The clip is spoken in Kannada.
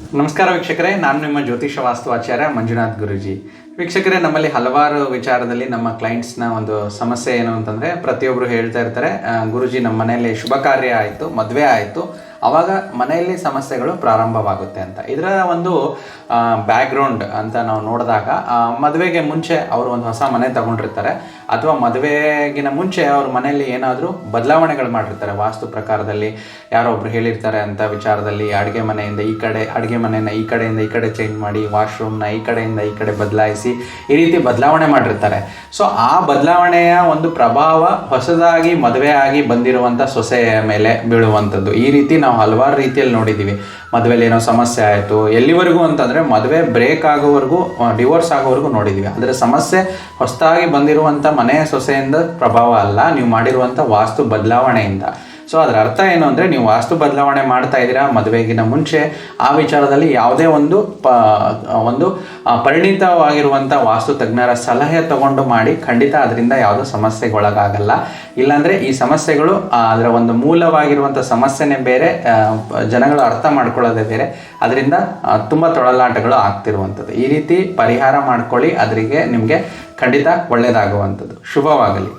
ನಮಸ್ಕಾರ ವೀಕ್ಷಕರೇ ನಾನು ನಿಮ್ಮ ಜ್ಯೋತಿಷ ವಾಸ್ತುವಾಚಾರ್ಯ ಮಂಜುನಾಥ್ ಗುರುಜಿ. ವೀಕ್ಷಕರೇ ನಮ್ಮಲ್ಲಿ ಹಲವಾರು ವಿಚಾರದಲ್ಲಿ ನಮ್ಮ ಕ್ಲೈಂಟ್ಸ್ನ ಒಂದು ಸಮಸ್ಯೆ ಏನು ಅಂತಂದರೆ ಪ್ರತಿಯೊಬ್ಬರು ಹೇಳ್ತಾ ಇರ್ತಾರೆ "ಆ, ಗುರುಜಿ ನಮ್ಮ ಮನೆಯಲ್ಲಿ ಶುಭ ಕಾರ್ಯ ಆಯಿತು ಮದುವೆ ಆಯಿತು ಆವಾಗ ಮನೆಯಲ್ಲಿ ಸಮಸ್ಯೆಗಳು ಪ್ರಾರಂಭವಾಗುತ್ತೆ ಅಂತ. ಇದರ ಒಂದು ಬ್ಯಾಕ್ಗ್ರೌಂಡ್ ಅಂತ ನಾವು ನೋಡಿದಾಗ ಮದುವೆಗೆ ಮುಂಚೆ ಅವರು ಒಂದು ಹೊಸ ಮನೆ ತಗೊಂಡಿರ್ತಾರೆ. ಅಥವಾ ಮದುವೆಗಿನ ಮುಂಚೆ ಅವ್ರ ಮನೆಯಲ್ಲಿ ಏನಾದರೂ ಬದಲಾವಣೆಗಳು ಮಾಡಿರ್ತಾರೆ. ವಾಸ್ತು ಪ್ರಕಾರದಲ್ಲಿ ಯಾರೋ ಒಬ್ರು ಹೇಳಿರ್ತಾರೆ ಅಂತ ವಿಚಾರದಲ್ಲಿ, ಅಡುಗೆ ಮನೆಯಿಂದ ಈ ಕಡೆ, ಅಡುಗೆ ಮನೆಯನ್ನು ಈ ಕಡೆಯಿಂದ ಈ ಕಡೆ ಚೇಂಜ್ ಮಾಡಿ ವಾಶ್ರೂಮ್ನ ಈ ಕಡೆಯಿಂದ ಈ ಕಡೆ ಬದಲಾಯಿಸಿ ಈ ರೀತಿ ಬದಲಾವಣೆ ಮಾಡಿರ್ತಾರೆ. ಸೊ ಆ ಬದಲಾವಣೆಯ ಒಂದು ಪ್ರಭಾವ ಹೊಸದಾಗಿ ಮದುವೆ ಆಗಿ ಬಂದಿರುವಂಥ ಸೊಸೆಯ ಮೇಲೆ ಬೀಳುವಂಥದ್ದು ಈ ರೀತಿ ನಾವು ಹಲವಾರು ರೀತಿಯಲ್ಲಿ ನೋಡಿದ್ದೀವಿ. ಮದುವೆಲಿ ಏನೋ ಸಮಸ್ಯೆ ಆಯಿತು. ಎಲ್ಲಿವರೆಗೂ ಅಂತಂದರೆ ಮದುವೆ ಬ್ರೇಕ್ ಆಗೋವರೆಗೂ ಡಿವೋರ್ಸ್ ಆಗೋವರೆಗೂ ನೋಡಿದ್ದೀವಿ. ಆದರೆ ಸಮಸ್ಯೆ ಹೊಸದಾಗಿ ಬಂದಿರುವಂಥ ಮನೆಯ ಸೊಸೆಯಿಂದ ಪ್ರಭಾವ ಅಲ್ಲ. ನೀವು ಮಾಡಿರುವಂಥ ವಾಸ್ತು ಬದಲಾವಣೆಯಿಂದ. ಸೊ ಅದರ ಅರ್ಥ ಏನು ಅಂದರೆ ನೀವು ವಾಸ್ತು ಬದಲಾವಣೆ ಮಾಡ್ತಾ ಇದ್ದೀರಾ, ಮದುವೆಗಿನ ಮುಂಚೆ ಆ ವಿಚಾರದಲ್ಲಿ ಯಾವುದೇ ಒಂದು ಪ ಒಂದು ಪರಿಣಿತವಾಗಿರುವಂಥ ವಾಸ್ತು ತಜ್ಞರ ಸಲಹೆ ತಗೊಂಡು ಮಾಡಿ ಖಂಡಿತ ಅದರಿಂದ ಯಾವುದೋ ಸಮಸ್ಯೆಗೊಳಗಾಗಲ್ಲ ಇಲ್ಲಾಂದರೆ ಈ ಸಮಸ್ಯೆಗಳು ಅದರ ಒಂದು ಮೂಲವಾಗಿರುವಂಥ ಸಮಸ್ಯೆನೇ ಬೇರೆ ಜನಗಳು ಅರ್ಥ ಮಾಡ್ಕೊಳ್ಳೋದೇ ಬೇರೆ. ಅದರಿಂದ ತುಂಬ ತೊಳಲಾಟಗಳು ಆಗ್ತಿರುವಂಥದ್ದು. ಈ ರೀತಿ ಪರಿಹಾರ ಮಾಡ್ಕೊಳ್ಳಿ, ಅದರಿಗೆ ನಿಮಗೆ ಖಂಡಿತ ಒಳ್ಳೆಯದಾಗುವಂಥದ್ದು ಶುಭವಾಗಲಿ.